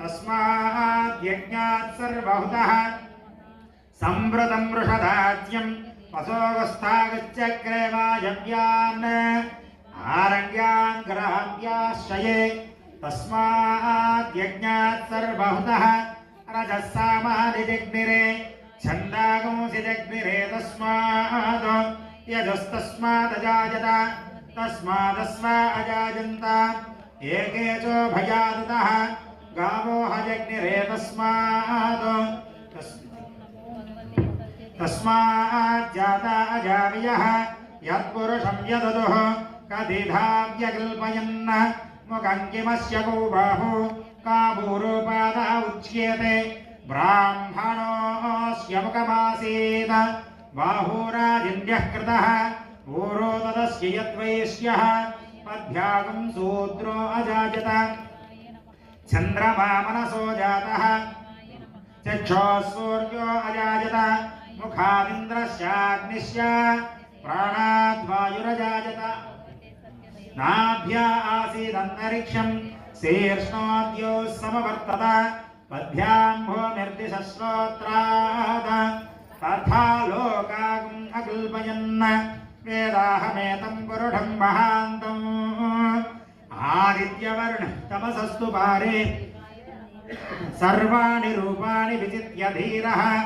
तस्माद्यज्ञात् सर्वहुतः। आरण्यान् ग्रहाभ्याश्रये तस्माद्यज्ञात् सर्वहुतः। रजः सामादिजग्निरे तस्मात्। यजस्तस्मादजायत तस्मादस्मा अजायन्त एके चोभयादतः गावो हजग्निरे तस्मात् तस्- तस्माज्जाता अजावयः यत्पुरुषं यददुः कदिधाव्यकल्पयन् मुखं गो बाहु काबूरुपादः उच्यते। ब्राह्मणोऽस्य मुखमासीत्। बाहुराजिन्यः कृतः। पूरो तदस्य यद्वैश्यः पद्भ्यागं सूत्रो अजायत। चन्द्रमा मनसो जातः। चक्षुः सूर्यो अजायत मुखादिन्द्रस्याग्निश्च। प्राणाद्वायुरजायत नाभ्या आसीदन्तरिक्षम्। शीर्ष्णोद्यो समवर्तत। पद्भ्याम् भूमिर्दिशश्रोत्राद तथा लोकागम् अकल्पयन्। वेदाहमेतम् महान्तम्। आदित्यवर्ण तमसस्तु पारे। सर्वाणि रूपाणि विचित्य धीरः।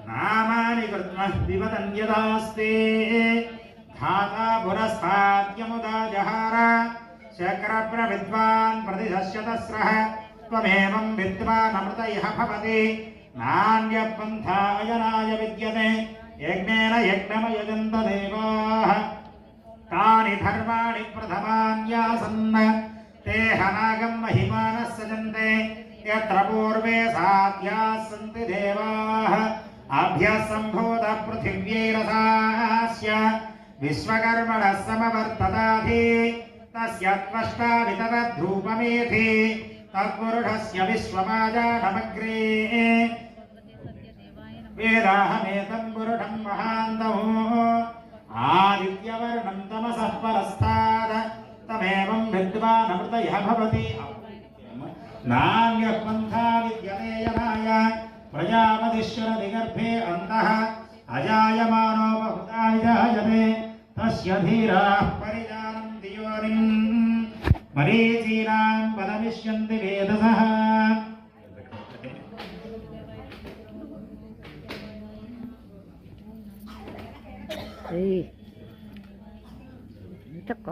नामानि कृत्वा विवदन् धाता पुरस्ताद्यमुदा जहार। शक्रप्रविद्वान् प्रतिशस्यतस्रः त्वमेवं विद्वानमृत इह भवति। नान्यपन्था अयनाय विद्यते। यज्ञेन यज्ञमयजन्त देवाः तानि धर्माणि प्रथमान्यासन् ते हनागं महिमानः सजन्ते यत्र पूर्वे साध्याः सन्ति देवाः अभ्यसम्भूतः पृथिव्यैरसास्य विश्वकर्मणः समवर्तताधि तस्य त्वष्टा वितरध्रूपमेधि तत्पुरुषस्य विश्वमाजानमग्रे। वेदाहमेतं पुरुषं महान्तौ। आदित्यवर्णं तमसः परस्तात् तमेवं विद्वानमृतयः भवति नान्यः पन्था विद्यते यनाय प्रजापतिश्वरनिगर्भे अन्तः अजायमानो बहुधा विजायते तस्य धीराः परिजानन्ति योनिम् मरीचीनां पदमिष्यन्ति वेदसः ఇంతక్క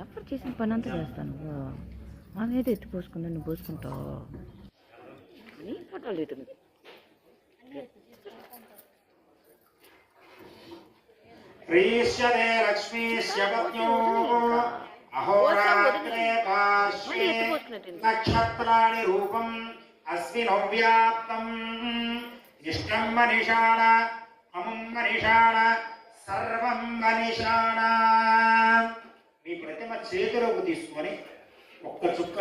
ఎప్పుడు చేసిన పని అంతా చేస్తాను నువ్వు ఆమె ఏదో ఎత్తి పోసుకుందా నువ్వు పోసుకుంటావు నీ ఫోటోలు ఎటు హ్రీష్యతే లక్ష్మీశ్య పత్న్యో అహోరాత్రే పార్శ్వే నక్షత్రాణి రూపం అస్మినో వ్యాప్తం ఇష్టం మనిషాణ అమం మనిషాణ సర్వం మనిషాణ. మీ ప్రతిమ చేతిలోకి తీసుకొని ఒక్క చుక్క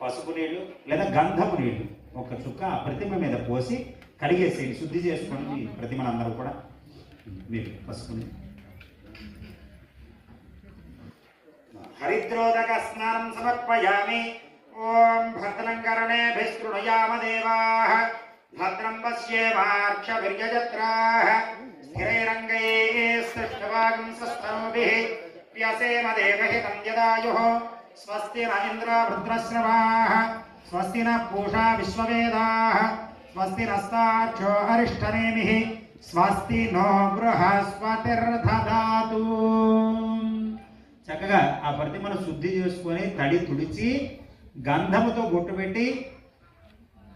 పసుపు నీళ్ళు లేదా గంధపు నీళ్ళు ఒక చుక్క ఆ ప్రతిమ మీద పోసి కడిగేసేయండి శుద్ధి చేసుకోండి మీ ప్రతిమలందరూ కూడా. మీరు పసుపు హరిద్రోదక స్నానం సమర్పయామి. ఓం భద్రం కర్ణేభిశృణుయామ దేవాః. భద్రం పశ్యేమాక్షభిర్యజత్రాः స్థిరైరంగైः స్థిష్టవాగుంసస్తనూభిः వ్యాసేమ దేవహితం యదాయుः స్వస్తి న ఇంద్ర భద్రశ్రవాः స్వస్తి న పూషా విశ్వవేదాः స్వస్తి నస్తాక్షో అరిష్టనేమిः స్వస్తి నో బృహస్పతిర్దధాతు చక్కగా ఆ ప్రతిమను శుద్ధి చేసుకొని తడి తుడిచి గంధముతో బొట్టు పెట్టి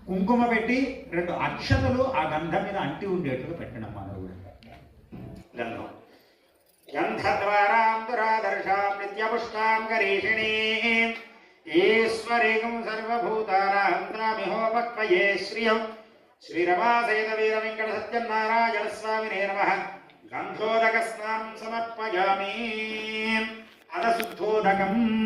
కుంకుమ పెట్టి రెండు అక్షతలు ఆ గంధం మీద అంటి ఉండేట్టుగా పెట్టడం మానవుడు. కూడా గంధం. గంధద్వారాం దురాదర్శాం నిత్యపుష్టాం గరీషిణీం. ఈశ్వరీకం సర్వభూతానాం తామిహోపక్వయే శ్రియం. శ్రీరమాసైత వీర వెంకట సత్యనారాయణ స్వామినే నమ. గంధోదక స్నానం సమర్పయామి. అదశుద్ధోదకం.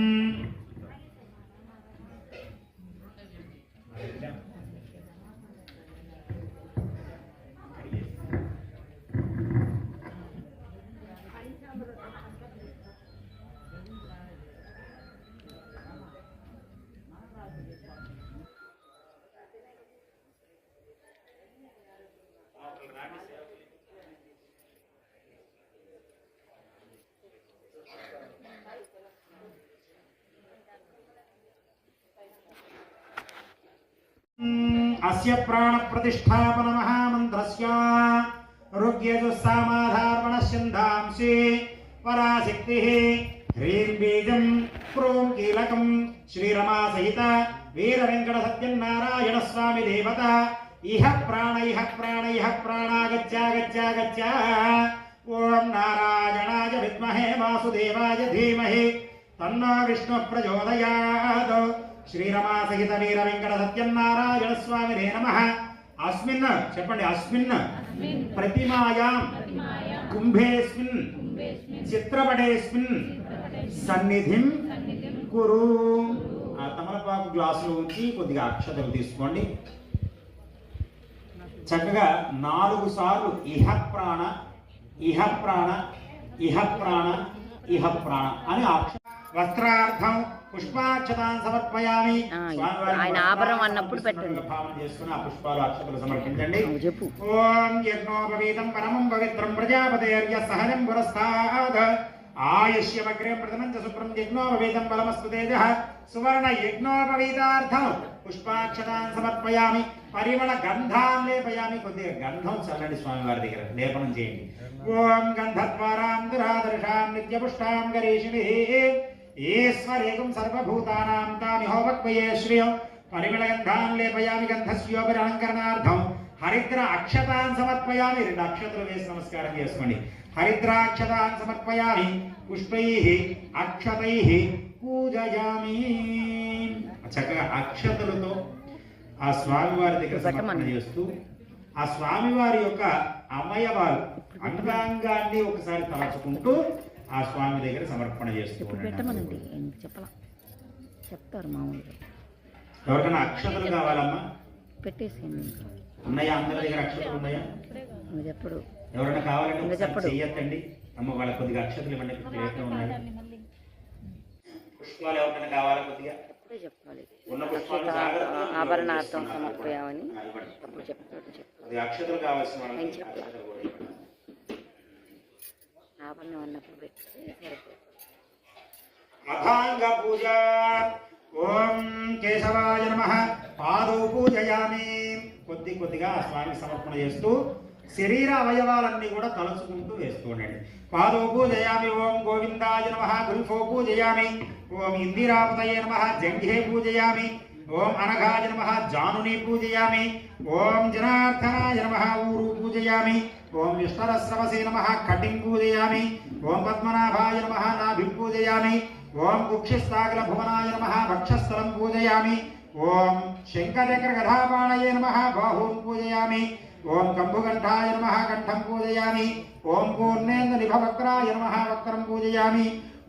అస్య ప్రాణ ప్రతిష్టాపన మహామంత్రస్య ఋగ్యజుస్సామాధార్మణస్యంధాంసి పరాశక్తి హ్రీం బీజం క్రోం కీలకం శ్రీరమా సహిత వీర వెంకట సత్యనారాయణ స్వామి దేవత ఇహ ప్రాణ ఇహ ప్రాణ ఇహ ప్రాణాగచ్చ గచ్చ గచ్చ ఓం నారాయణాయ విద్మహే వాసుదేవాయ ధీమహి తన్నో విష్ణు ప్రచోదయాత్ శ్రీరమా సహిత వీర వెంకట సత్యనారాయణ స్వామినే నమ. అస్మిన్ చెప్పండి అస్మిన్. ప్రతిమాయాం. కుంభేస్మిన్. చిత్రపటేస్మిన్. సన్నిధిం. కురు. తమలపాకు గ్లాసులో ఉంచి కొద్దిగా అక్షతలు తీసుకోండి. చక్కగా నాలుగు సార్లు ఇహ ప్రాణ ఇహ ప్రాణ ఇహ ప్రాణ ఇహ ప్రాణ అని అక్ష వస్త్రార్థం. పుష్పాక్షతాన్ని సమర్పయామి. ఆయన ఆభరణం అన్నప్పుడు పెట్టండి. భావన చేసుకుని ఆ పుష్పాలు అక్షతలు సమర్పించండి. నువ్వు చెప్పు. ఓం యజ్ఞోపవీతం పరమం పవిత్రం ప్రజాపతేర్య సహనం పురస్తాద్ ఆయుష్యమగ్రే ప్రథమం చ శుభ్రం యజ్ఞోపవీతం బలమస్తు తేజ. సువర్ణ యజ్ఞోపవీతార్థం పుష్పాక్షతాన్ సమర్పయామి. పరిమళ గంధాం లేపయామి. కొద్దిగా గంధం చల్లండి స్వామి వారి దగ్గర. లేపనం చేయండి. ఓం గంధద్వారాం దురాదర్శాం నిత్యపుష్టాం గరీషిణి ఈశ్వరేకం సర్వభూతానాం తామిహోపక్వయే శ్రియం పరిమళగంధాన్ లేపయామి గంధస్యోపరి అలంకరణార్థం హరిద్ర అక్షతాన్ సమర్పయామి రెండు అక్షతలు వేసి నమస్కారం చేసుకోండి. హరిద్రాక్షతాన్ సమర్పయామి। పుష్పై అక్షతై పూజయామి। చక్కగా అక్షతలతో ఆ స్వామివారి దగ్గర సమర్పణ చేస్తూ ఆ స్వామివారి యొక్క అవయవాలు అంగాంగాన్ని ఒకసారి తలచుకుంటూ ఆ స్వామి దగ్గర సమర్పణ చేస్తూ ఇప్పుడు ఉండండి. పెట్టమనండి ఎందుకు చెప్పలా. చెప్తారు మామూలుగా. ఎవరికైనా అక్షతలు కావాలమ్మా? పెట్టేసేయండి ఇంకా ఉన్నాయా అందరి దగ్గర అక్షతలు ఉన్నాయా? చెప్పడు. ఎవరైనా కావాలంటే చెప్పడు. చెయ్యొద్దండి. అమ్మ వాళ్ళ కొద్దిగా అక్షతలు ఇవ్వండి ప్లేట్లో ఉన్నాయి పుష్పాలు ఎవరికైనా కావాలా కొద్దిగా? చెప్పాలి. ఆభరణార్థం. సమర్పయామని. అప్పుడు చెప్తాడు అక్షతలు కావాల్సిన వాళ్ళకి ఉన్నప్పుడు చెప్పలా. సరిపోతుంది. పూజ ఓం కేశవాయ నమ. పాదో పూజయామి. కొద్ది కొద్దిగా స్వామి సమర్పణ చేస్తూ శరీర అవయవాలన్నీ కూడా తలుచుకుంటూ వేస్తూ ఉండండి. పాదోపు పూజయామి. ఓం గోవిందాయ నమ. గుల్ఫో పూజయామి. ఓం ఇందిరాపతయ నమ. జంఘే పూజయామి. ఓం అనఘాయ నమ. జానుని పూజయామి. ఓం జనార్దనాయ నమ. ఊరు పూజయామి. ఓం విష్ణరస్రవసే నమ కటిం పూజయామి. ఓం పద్మనాభాయ నమ నాభిం పూజయామి. ఓం కుక్షిస్తాగ్ర భువనాయ నమ వక్షస్థలం పూజయామి. ఓం శంకరచక్ర గధాపాణయే నమ బాహూం పూజయామి. ఓం కంభుగంఠాయ నమ కంఠం పూజయామి. ఓం పూర్ణేంద్ర నిభవక్రాయ నమ వక్రం పూజయామి.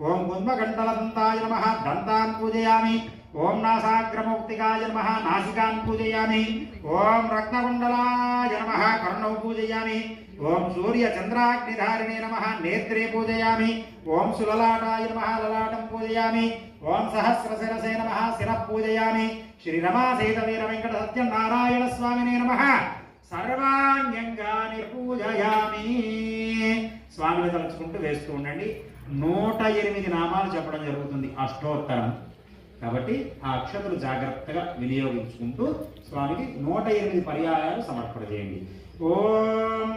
ఓం గుద్మకంఠలదంతాయ నమ దంతాన్ పూజయామి. ఓం నాసాగ్రమౌక్తికాయ నమ నాసికాన్ పూజయామి. ఓం రత్నకుండలాయ నమ కర్ణౌ పూజయామి. ఓం సూర్య చంద్రాగ్నిధారిణే నమ నేత్రే పూజయామి. ఓం సులలాటాయ నమ లలాటం పూజయామి. ఓం సహస్రశిరసే నమ శిర పూజయామి. శ్రీరమాసేత వీర వెంకట సత్యం నారాయణ స్వామినే నమ. సర్వాణ్యంగాని పూజయామి స్వామిని తలుచుకుంటూ వేస్తూ ఉండండి. నూట ఎనిమిది నామాలు చెప్పడం జరుగుతుంది. అష్టోత్తరం. కాబట్టి ఆ అక్షతలు జాగ్రత్తగా వినియోగించుకుంటూ స్వామికి నూట ఎనిమిది పర్యాయాలు సమర్పణ చేయండి ఓం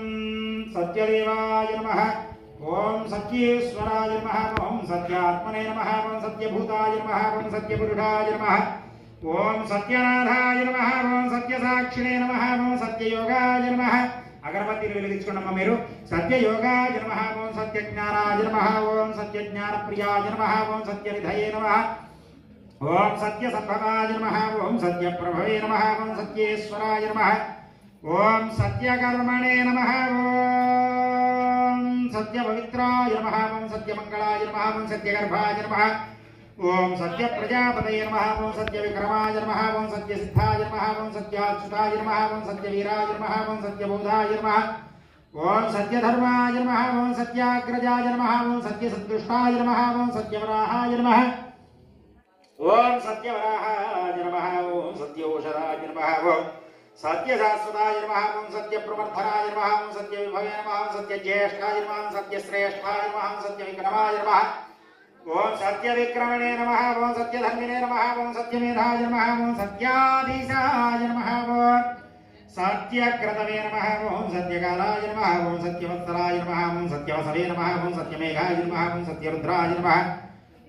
సత్యదేవాయ నమ ఓం సత్యేశ్వరాయ నమ ఓం సత్యాత్మనే నమ ఓం సత్యభూతాయ నమ ఓం సత్యపురుషాయ నమ ఓం సత్యనాథాయ నమ ఓం సత్యసాక్షిణే నమ ఓం సత్యయోగాయ నమ అగరబత్తిని వెలిగించుకున్నమ్మ మీరు సత్యయోగాయ నమ ఓం సత్యజ్ఞానాయ నమ ఓం సత్యజ్ఞానప్రియాయ నమ ఓం సత్యనిధయే నమ ఓం సత్య సత్యసంభవాయ నమ ఓం సత్య ప్రభవే నమ ఓం సత్యేశ్వరాయ నమ ఓం సత్యకర్మణే నమ ఓం సత్య పవిత్రాయ నమ ఓం సత్య మంగళాయ నమ ఓం సత్య గర్భాయ నమ ఓం సత్య ప్రజాపతయ నమ ఓం సత్య విక్రమాయ నమ ఓం సత్య సిద్ధాయ నమ ఓం సత్యాచ్యుతాయ నమ ఓం సత్య వీరాయ నమ ఓం సత్య బోధాయ నమ ఓం సత్యధర్మాయ నమ ఓం సత్యాగ్రజాయ నమ ఓం సత్య సత్యసంతుష్టాయ నమ ఓం సత్యవరాహాయ నమ ఓం సత్యవరాహాయ నమ ఓం సత్యోషధాయ నమ ఓం సత్యశాశ్వతాయ నమ ఓం సత్యప్రవర్ధనాయ నమ ఓం సత్యవిభవే నమ ఓం సత్యజ్యేష్ఠాయ నమ ఓం సత్యశ్రేష్ఠాయ నమ ఓం సత్యవిక్రమాయ నమ ఓం సత్య విక్రమణే నమ ఓం సత్యధర్మిణే నమ ఓం సత్యమేధాయ నమ ఓం సత్యాధీశాయ నమ ఓం సత్యక్రతమే నమ ఓం సత్యకాలాయ నమ ఓం సత్యవత్సరాయ నమ ఓం సత్యవసవే నమ ఓం సత్యమేఘాయ నమ ఓం సత్యరుద్రాయ నమ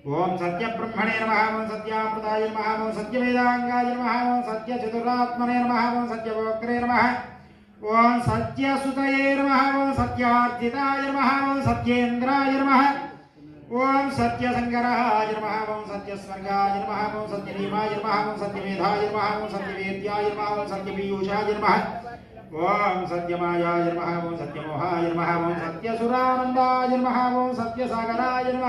ఓం సత్యబ్రహ్మణే నమ ఓం సత్యామృతాయ నమ ఓం సత్యవేదాంగాయ నమ ఓం సత్యచతురాత్మనే నమ ఓం సత్యవోక్రే నమ ఓం సత్యసుతయే నమ ఓం సత్యార్జితాయ నమ ఓం సత్యేంద్రాయ నమ ఓం సత్యశంకరాయ నమ ఓం సత్యస్వర్గాయ నమ ఓం సత్యనీమాయ నమ ఓం సత్యమేధాయ నమ ఓం సత్యవేద్యాయ నమ ఓం సత్యపీయూషాయ నమ ఓం సత్యమాయాయ నమ ఓం సత్యమోహాయ నమ ఓం సత్యసురానందాయ నమ ఓం సత్యసాగరాయ నమ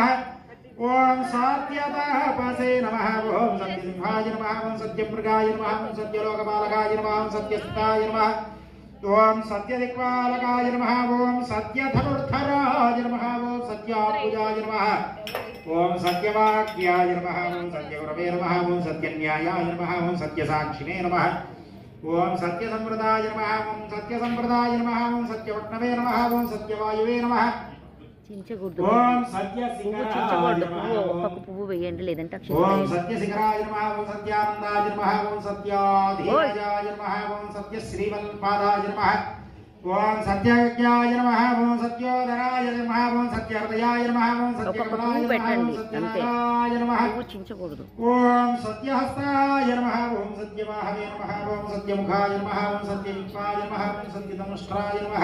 ఓం సత్యతాపసే నమ ఓం సత్యసింహాయ నమ ఓం సత్యమృగాయ నమ ఓం సత్యలోకపాలకాయ నమ ఓం సత్యస్థాయ నమ ఓం సత్యదిక్పాలకాయ నమ ఓం సత్యధనుర్ధరాయ నమ ఓం సత్యాత్ముజాయ నమ ఓం సత్యవాక్యాయ నమ ఓం సత్యగురవే నమ ఓం సత్యన్యాయాయ నమ ఓం సత్యసాక్షిణే నమ ఓం సత్యసంప్రదాయ నమ ఓం సత్యసంప్రదాయ నమ ఓం సత్యవట్నవే నమ ఓం సత్యవాయువే నమ చించకూడదు పువ్వు చించకూడదు పువ్వు ఒక్కొక్క పువ్వు వేయండి లేదంటే అక్షరం ఓం సత్యజ్ఞాయ నమ ఓం సత్యోదరాయ నమ ఓం సత్యహృదయాయ నమ ఓం సత్యకమలాయ నమ చించకూడదు ఓం సత్యహస్తాయ నమ ఓం సత్యవాహవే నమ ఓం సత్యముఖాయ నమ ఓం సత్యయుక్తాయ నమ ఓం సత్యదముష్ట్రాయ నమ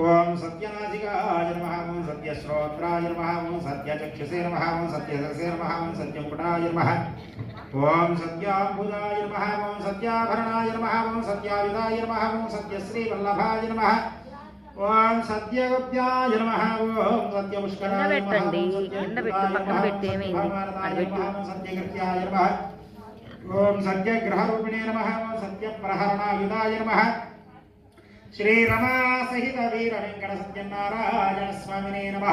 ఓం సత్యనాసికాయ నమ ఓం సత్యశ్రోత్రాయ నమ ఓం సత్యచక్షుషే నమ ఓం సత్యసరసే నమ ఓం సత్యముకుటాయ నమ ఓం సత్యాంబుజాయ నమ ఓం సత్యాభరణాయ నమ ఓం సత్యాయుధాయ నమ ఓం సత్యశ్రీవల్లభాయ నమ ఓం సత్యగుప్త్యాయ నమ ఓం సత్యపుష్కరాయ. ఓం నమ ఓం సత్యగ్రహరూపిణే నమ ఓం సత్యప్రహరణాయుధాయ నమ శ్రీరమాసహిత వీర వెంకట సత్యనారాయణ స్వామినే నమ.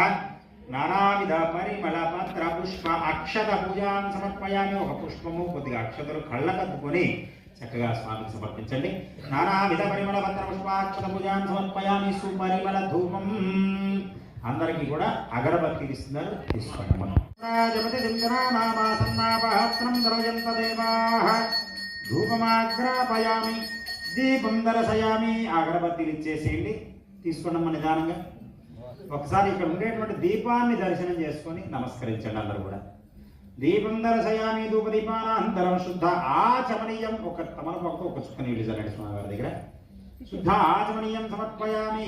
నానావిధ పరిమళ పత్ర పుష్ప అక్షత పూజాం సమర్పయామి. ఒక పుష్పము కొద్దిగా అక్షతలు కళ్ళకద్దుకొని చక్కగా స్వామికి సమర్పించండి. నానావిధ పరిమళ పత్ర పుష్పాక్షత పూజాం సమర్పయామి. సుపరిమళ ధూపం. అందరికీ కూడా అగరబత్తి ఇస్తున్నారు. తీసుకోండి మనం రాజపతి దింజనామాసన్నాపహత్రం ధూపమాగ్రాపయామి. దీపం దరసయామి అగరబత్తిలు ఇచ్చేసేయండి. తీసుకున్నాం నిదానంగా? ఒకసారి ఇక్కడ ఉండేటువంటి దీపాన్ని దర్శనం చేసుకొని నమస్కరించండి అందరూ కూడా. దీపం దర్శయామి ధూపదీపానంతరం శుద్ధ ఆచమనీయం. ఒక తమలపాకు ఒక చుక్క నీళ్ళు జరగండి స్వామి వారి దగ్గర. శుద్ధ ఆచమనీయం సమర్పయామి.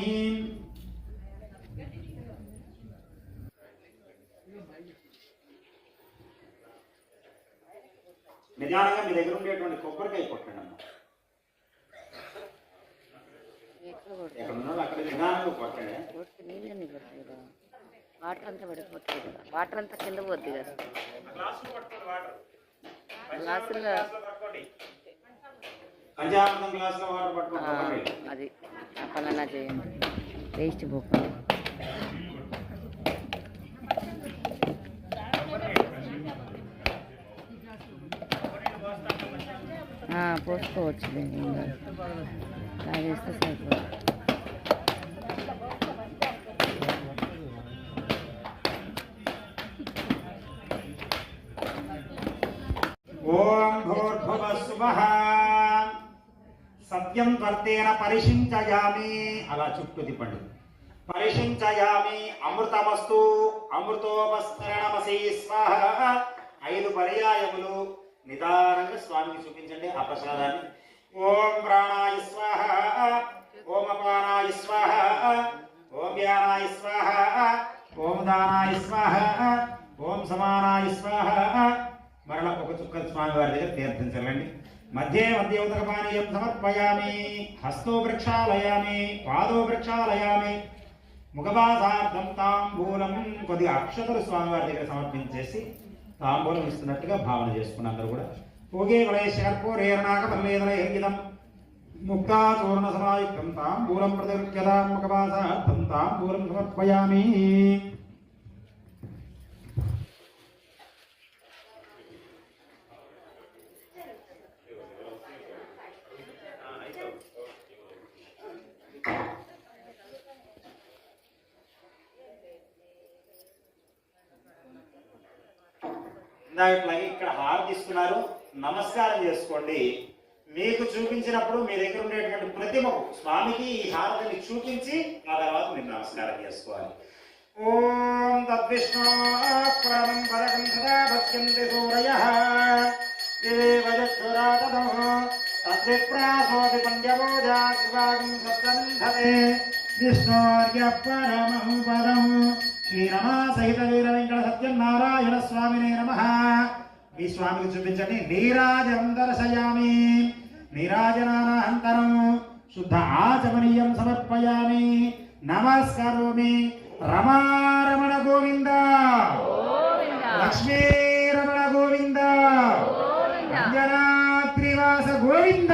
నిదానంగా మీ దగ్గర ఉండేటువంటి కొబ్బరికాయ కొట్టండి అమ్మ. నీళ్ళని కదా. వాటర్ అంతా పడిపోతుంది కదా. వాటర్ అంతా కింద పోద్ది కదా. గ్లాసులో అది ఆ పనులన్నా చేయండి. వేస్ట్ పోకుండా. పోసుకోవచ్చు. తాగేస్తే సరిపోతుంది సత్యం వర్తేన పరిశించయామి. అలా చుట్టూ తిప్పండి. పరిశించయామి అమృతమస్తు. అమృతోపస్మరణమసి స్వాహ. ఐదు పర్యాయములు. నిదానంగా స్వామికి చూపించండి ఆ ప్రసాదాన్ని. ఓం ప్రాణాయ స్వాహ ఓం అపానాయ స్వాహ ఓం వ్యానాయ స్వాహ ఓం దానాయ స్వాహ ఓం సమానాయ స్వాహ. మరలా ఒక చుక్క స్వామి వారి దగ్గర తీర్థం మధ్యే మధ్య ఉదకపానీయం సమర్పయామి హస్తో వృక్షాలయామి పాదో వృక్షాలయామి. ముఖభాసార్థం తాంబూలం కొద్దిగా అక్షతలు స్వామివారి దగ్గర సమర్పించేసి తాంబూలం ఇస్తున్నట్టుగా భావన చేసుకున్న అందరూ కూడా ఓకే వలయశర్పూరేరణాకమల్లేదలైర్గితం ముక్తాచూర్ణ సమాయుక్తం తాంబూలం ప్రతిగృహ్యతాం ముఖభాసార్థం తాంబూలం సమర్పయామి ఇందాకట్లాగే ఇక్కడ హారతిస్తున్నారు నమస్కారం చేసుకోండి. మీకు చూపించినప్పుడు మీ దగ్గర ఉండేటువంటి ప్రతిమకు స్వామికి ఈ హారతిని చూపించి ఆ తర్వాత మీరు నమస్కారం చేసుకోవాలి. ఓం తద్విష్ణు పరమం పదకం సదా భక్ష్యంతి సూరయః దేవజక్షురాతదో తద్విప్రాసోతి పండ్యబోధా కృపాగం విష్ణోర్య పరమం పదం శ్రీరమా సహిత వీర వెంకట సత్యనారాయణ స్వామినే నమః. మీ స్వామికి చూపించండి. నీరాజనం దర్శయామి నీరాజనానంతరం శుద్ధ ఆచమనీయం సమర్పయామి. నమస్కరోమి. రమారమణ గోవింద. లక్ష్మీ రమణ గోవింద. అంజనాద్రివాస గోవింద.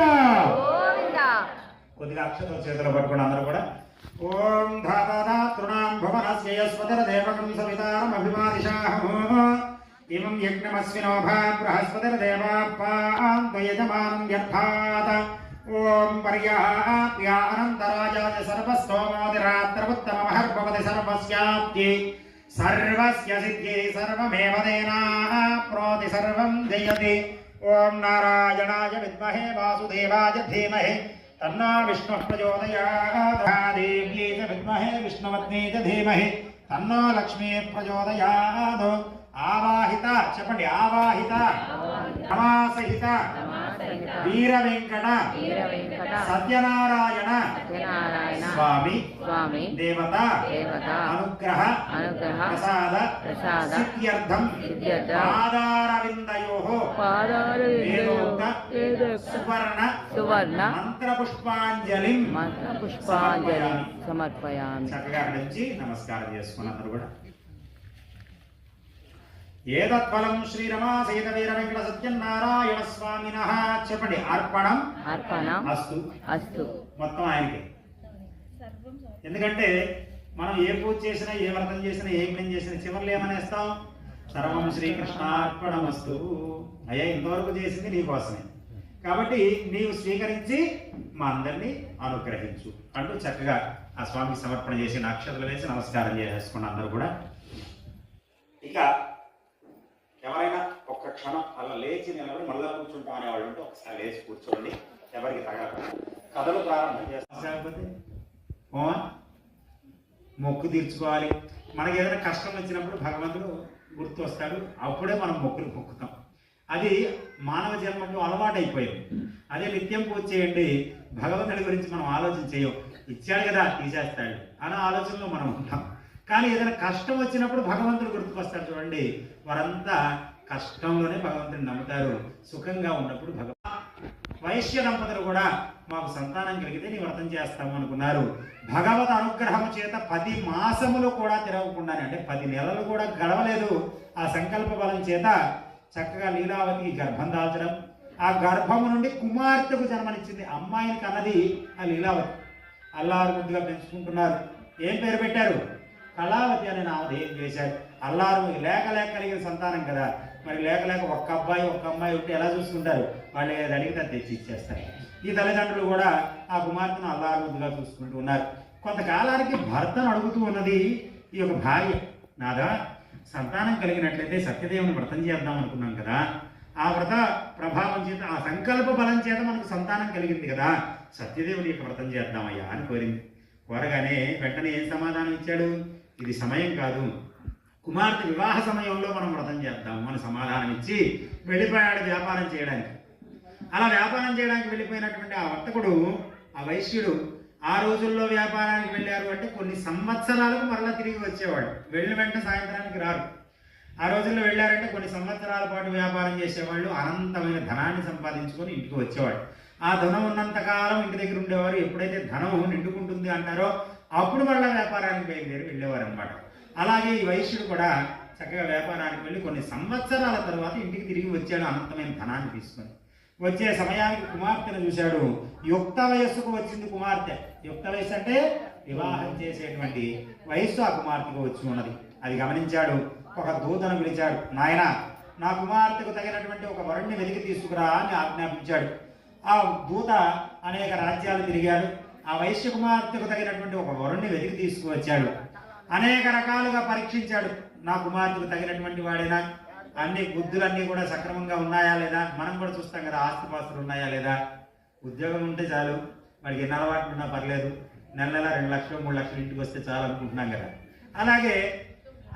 కొద్దిగా అక్షరం చేతులు పట్టుకుని అందరూ కూడా. ఓం ధాతాతృణాం భువనస్య యస్వతర దేవకం సవితారం అభిమాదిశాహమో एवं यज्ञमस्विनोभा बृहस्पतिर्देवापान्वयजमानं व्यर्थात् ॐ पर्याप्यानन्दराजाय सर्वस्तोमोदिरात्रमुत्तममहर्भवति सर्वस्याप्ति। सर्वस्य सिद्धि सर्वमेव देनाः, प्रोति सर्वं जयति। ॐ नारायणाय विद्महे वासुदेवाय धीमहि। तन्नो विष्णुः प्रचोदयात्। देवी च विद्महे विष्णुवत्नी च धीमहि। तन्नो लक्ष्मी प्रचोदयात्। आव చెప్పండి. ఆవాహిత రమాసహిత వీర వెంకట సత్యనారాయణ స్వామి స్వామి దేవత దేవత అనుగ్రహ అనుగ్రహ ప్రసాద ప్రసాద సిద్ధ్యర్థం పాదారవిందయో పాదార వేదోక్త సువర్ణ సువర్ణ మంత్రపుష్పాంజలి. మంత్ర పుష్పాంజలి సమర్పయామి. చక్కగా నమస్కారం చేసుకుని అందరూ కూడా ఏదత్ఫలం వీర వెంకట సత్యనారాయణ స్వామిన. చెప్పండి అర్పణం? అర్పణం. అస్తు. అస్తు. మొత్తం ఆయనకి. ఎందుకంటే మనం ఏ పూజ చేసినా ఏ వ్రతం చేసినా ఏ యజ్ఞం చేసినా చివరిలో ఏమనేస్తాం సర్వం శ్రీకృష్ణార్పణమస్తు. అయ్యా ఇంతవరకు చేసింది నీ కోసమే. కాబట్టి నీవు స్వీకరించి మా అందరినీ అనుగ్రహించు అంటూ చక్కగా ఆ స్వామికి సమర్పణ చేసి నక్షత్రాలు వేసి నమస్కారం చేసేసుకున్న అందరూ కూడా. ఇక ఎవరైనా ఒక్క క్షణం అలా లేచి నిలబడి మళ్ళా కూర్చుంటాం అనేవాళ్ళు ఉంటే ఒకసారి లేచి కూర్చోండి. ఎవరికి తగలకుండా కథలు ప్రారంభం చేస్తాం. మొక్కు తీర్చుకోవాలి. మనకి ఏదైనా కష్టం వచ్చినప్పుడు భగవంతుడు గుర్తు వస్తాడు అప్పుడే మనం మొక్కులు మొక్కుతాం. అది మానవ జన్మకు అలవాటు అయిపోయింది అదే నిత్యం పూజ చేయండి. భగవంతుడి గురించి మనం ఆలోచన చేయం. ఇచ్చాడు కదా తీసేస్తాడు. అనే ఆలోచనలో మనం ఉంటాం. కానీ ఏదైనా కష్టం వచ్చినప్పుడు భగవంతుడు గుర్తుకొస్తాడు చూడండి. వారంతా కష్టంలోనే భగవంతుని నమ్ముతారు. సుఖంగా ఉన్నప్పుడు భగవ వైశ్య దంపతులు కూడా మాకు సంతానం కలిగితే నీ వ్రతం చేస్తాము అనుకున్నారు. భగవత్ అనుగ్రహం చేత పది మాసములు కూడా తిరగకుండానే అంటే పది నెలలు కూడా గడవలేదు. ఆ సంకల్ప బలం చేత చక్కగా లీలావతికి గర్భం దాల్చడం ఆ గర్భము నుండి కుమార్తెకు జన్మనిచ్చింది అమ్మాయిని కన్నది ఆ లీలావతి. అల్లారు ముద్దుగా పెంచుకుంటున్నారు. ఏం పేరు పెట్టారు? కళావతి అనే నామధేయం చేశారు? అల్లారు లేక లేక కలిగిన సంతానం కదా. మరి లేక లేక ఒక్క అబ్బాయి ఒక్క అమ్మాయి ఉంటే ఎలా చూసుకుంటారు? వాళ్ళు ఏది అడిగితే అది తెచ్చి ఇచ్చేస్తారు. ఈ తల్లిదండ్రులు కూడా ఆ కుమార్తెను అల్లారు చూసుకుంటూ ఉన్నారు. కొంతకాలానికి భర్తను అడుగుతూ ఉన్నది ఈ యొక్క భార్య. నాదా సంతానం కలిగినట్లయితే సత్యదేవుని వ్రతం చేద్దాం అనుకున్నాం కదా. ఆ వ్రత ప్రభావం చేత ఆ సంకల్ప బలం చేత మనకు సంతానం కలిగింది కదా. సత్యదేవుని యొక్క వ్రతం చేద్దామయ్యా అని కోరింది. కోరగానే వెంటనే ఏం సమాధానం ఇచ్చాడు? ఇది సమయం కాదు. కుమార్తె వివాహ సమయంలో మనం వ్రతం చేద్దాం అని సమాధానం ఇచ్చి వెళ్ళిపోయాడు వ్యాపారం చేయడానికి. అలా వ్యాపారం చేయడానికి వెళ్ళిపోయినటువంటి ఆ వర్తకుడు ఆ వైశ్యుడు ఆ రోజుల్లో వ్యాపారానికి వెళ్ళారు అంటే కొన్ని సంవత్సరాలకు మరలా తిరిగి వచ్చేవాడు. వెళ్ళిన వెంటనే సాయంత్రానికి రారు. ఆ రోజుల్లో వెళ్ళారంటే కొన్ని సంవత్సరాల పాటు వ్యాపారం చేసేవాళ్ళు అనంతమైన ధనాన్ని సంపాదించుకొని ఇంటికి వచ్చేవాడు ఆ ధనం ఉన్నంత కాలం ఇంటి దగ్గర ఉండేవారు. ఎప్పుడైతే ధనం నిండుకుంటుంది అంటారో అప్పుడు మళ్ళీ వ్యాపారానికి బయలుదేరి వెళ్ళేవారు అనమాట అలాగే ఈ వైశ్యుడు కూడా చక్కగా వ్యాపారానికి వెళ్ళి కొన్ని సంవత్సరాల తర్వాత ఇంటికి తిరిగి వచ్చాడు అనంతమైన ధనాన్ని తీసుకొని. వచ్చే సమయానికి కుమార్తెను చూశాడు. యుక్త వయస్సుకు వచ్చింది కుమార్తె. యుక్త వయస్సు అంటే వివాహం చేసేటువంటి వయస్సు ఆ కుమార్తెకు వచ్చి ఉన్నది. అది గమనించాడు. ఒక దూతను పిలిచాడు. నాయన నా కుమార్తెకు తగినటువంటి ఒక వరుణ్ణి వెతికి తీసుకురా అని ఆజ్ఞాపించాడు. ఆ దూత అనేక రాజ్యాలు తిరిగాడు. ఆ వైశ్య కుమార్తెకు తగినటువంటి ఒక వరుణ్ణి వెతికి తీసుకువచ్చాడు. అనేక రకాలుగా పరీక్షించాడు. నా కుమార్తెకు తగినటువంటి వాడేనా? అన్ని బుద్ధులన్నీ కూడా సక్రమంగా ఉన్నాయా లేదా? మనం కూడా చూస్తాం కదా ఆస్తిపాస్తులు ఉన్నాయా లేదా? ఉద్యోగం ఉంటే చాలు. వాడికి ఎన్ని అలవాట్లు ఉన్నా పర్లేదు. నెల నెల రెండు లక్షలు మూడు లక్షలు ఇంటికి వస్తే చాలు అనుకుంటున్నాం కదా. అలాగే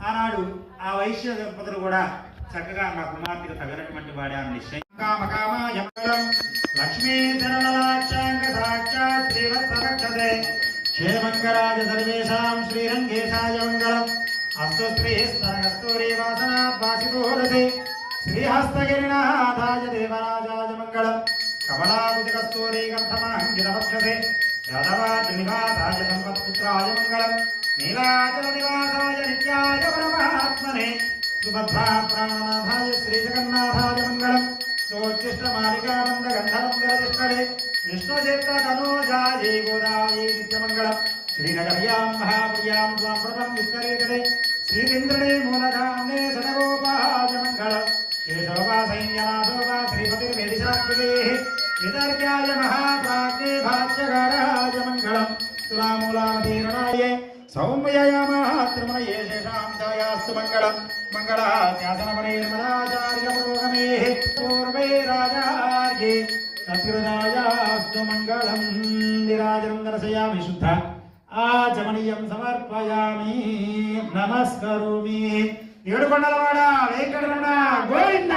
ఆనాడు ఆ వైశ్య దంపతులు కూడా చక్కగా నా కుమార్తెకు తగినటువంటి వాడే అని నిశ్చయం. కామ సాక్షాత్ శ్రీవత్సరక్షసే క్షేమంగరాజ సర్వేషాం శ్రీరంగేశాయ మంగళం అస్తు శ్రీస్తనకస్తూరి వాసనాద్వాసితోరసి శ్రీహస్తగిరినాథాయ దేవరాజాయ మంగళం కమలాకుతికస్తూరి గంధమాంగిరవక్షసే యాదవాద్రినివాసాయ సంపత్పుత్రాయ మంగళం నీలాచల నివాసాయ నిత్యాయ పరమాత్మనే సుభద్రా ప్రాణనాథాయ శ్రీజగన్నాథాయ మంగళం సోచ్చిష్ట మాలికానంద గంధమంగళ విష్ణుచిత్త తనోజాయే గోదాయే నిత్యమంగళం. శ్రీనగర్యాం మహాప్రియాం త్వాం ప్రపం విస్తరేకదే శ్రీరింద్రనే మూలగామ్నే సదగోపాయ మంగళం శేషోపా సైన్యనాథోపా శ్రీపతిర్వేదిశాత్మికే. విదర్భ్యాయ మహాప్రాజ్ఞే భాష్యకారాయ మంగళం తులామూలామధీరణాయ సౌమ్యయమాత్రమణయే శేషాం ఛాయాస్తు మంగళం. పురోగమే పూర్వే రాజార్యే సత్కృతాయాస్తు మంగళం నిరాజనం దర్శయామి శుద్ధ ఆచమనీయం సమర్పయామి నమస్కరోమి ఏడుకొండలవాడ వెంకటరమణ గోవింద!